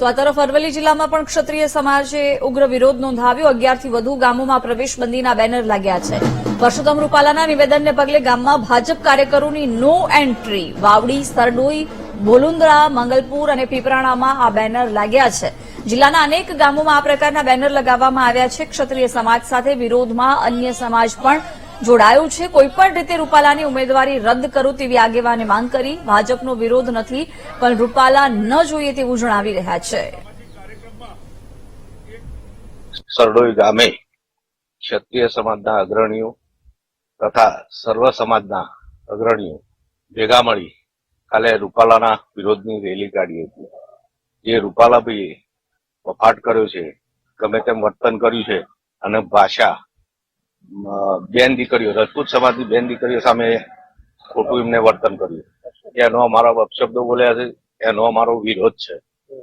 તો આ તરફ અરવલ્લી જિલ્લામાં પણ ક્ષત્રિય સમાજે ઉગ્ર વિરોધ નોંધાવ્યો. અગિયારથી વધુ ગામોમાં પ્રવેશબંધીના બેનર લાગ્યા છે. પરસોત્તમ રૂપાલાના નિવેદનને પગલે ગામમાં ભાજપ કાર્યકરોની નો એન્ટ્રી. વાવડી, સરડોઈ બોલુંદ્રા મંગલપુર અને પીપરાણામાં આ બેનર લાગ્યા છે. જિલ્લાના અનેક ગામોમાં આ પ્રકારના બેનર લગાવવામાં આવ્યા છે. ક્ષત્રિય સમાજ સાથે વિરોધમાં અન્ય સમાજ પણ જોડાયું છે. કોઈપણ રીતે રૂપાલાની ઉમેદવારી રદ કરો તેવી આગેવાને માંગ કરી. ભાજપનો વિરોધ નથી, પણ રૂપાલા ન જોઈએ તેવું જણાવી રહ્યા છે. સરડોઈ ગામે ક્ષત્રિય સમાજના અગ્રણીઓ તથા સર્વ સમાજના અગ્રણીઓ ભેગા મળી કાલે રૂપાલાના વિરોધની રેલી કાઢી હતી. જે રૂપાલાભાઈએ વફાટ કર્યો છે, ગમે તેમ વર્તન કર્યું છે અને ભાષા બેન દીકરીઓ રજપૂત સમાજની બેન દીકરીઓ સામે ખોટું એમને વર્તન કર્યું. એનો અમારા અપશબ્દો બોલ્યા છે એનો અમારો વિરોધ છે.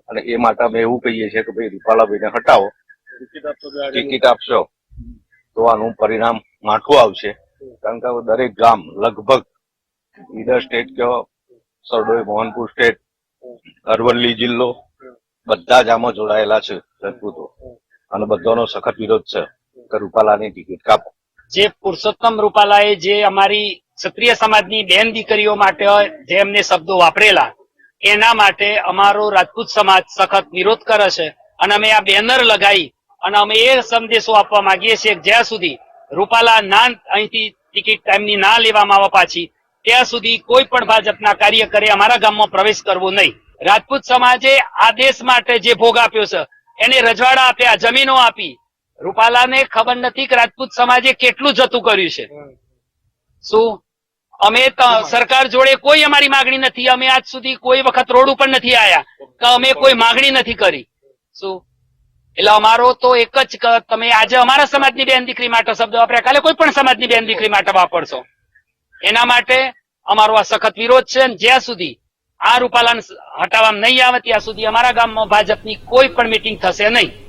અને એ માટે અમે એવું કહીએ છીએ કે ભાઈ રૂપાલાભાઈને હટાવો. ટિકિટ આપશો તો આનું પરિણામ માઠું આવશે. કારણ કે દરેક ગામ લગભગ ઈડર સ્ટેટ કયો સરડોઈ મોહનપુર સ્ટેટ અરવલ્લી જિલ્લો બધા જ આમાં જોડાયેલા છે રજપૂતો. અને બધાનો સખત વિરોધ છે કે રૂપાલાની ટિકિટ કાપો. જે પુરુષોત્તમ રૂપાલાએ જે અમારી ક્ષત્રિય સમાજની બેન દીકરીઓ માટે જે એમને શબ્દો વાપરેલા, એના માટે અમારો રાજપૂત સમાજ સખત વિરોધ કરે છે અને અમે આ બેનર લગાવી અને અમે એ સંદેશો આપવા માંગીએ છીએ જ્યાં સુધી રૂપાલા ના અહીંથી ટિકિટ એમની ના લેવામાં આવે પાછી, ત્યાં સુધી કોઈ પણ ભાજપના કાર્યકરે અમારા ગામમાં પ્રવેશ કરવો નહીં. રાજપૂત સમાજે આ દેશ માટે જે ભોગ આપ્યો છે, એને રજવાડા આપ્યા, જમીનો આપી રૂપાલાને ખબર નથી કે રાજપૂત સમાજે કેટલું જતું કર્યું છે. શું? અમે ત- સરકાર જોડે કોઈ અમારી માગણી નથી. અમે આજ સુધી કોઈ વખત રોડ ઉપર નથી આયા કે અમે કોઈ માગણી નથી કરી. શું? એટલે અમારો તો એક જ તમે આજે અમારા સમાજની બેન દીકરી માટે શબ્દ વાપર્યા. કાલે કોઈ પણ સમાજની બેન દીકરી માટે વાપરશો. એના માટે અમારો આ સખત વિરોધ છે જ્યાં સુધી આ રૂપાલાને હટાવવામાં નહીં આવે ત્યાં સુધી અમારા ગામમાં ભાજપની કોઈ પણ મિટિંગ થશે નહીં.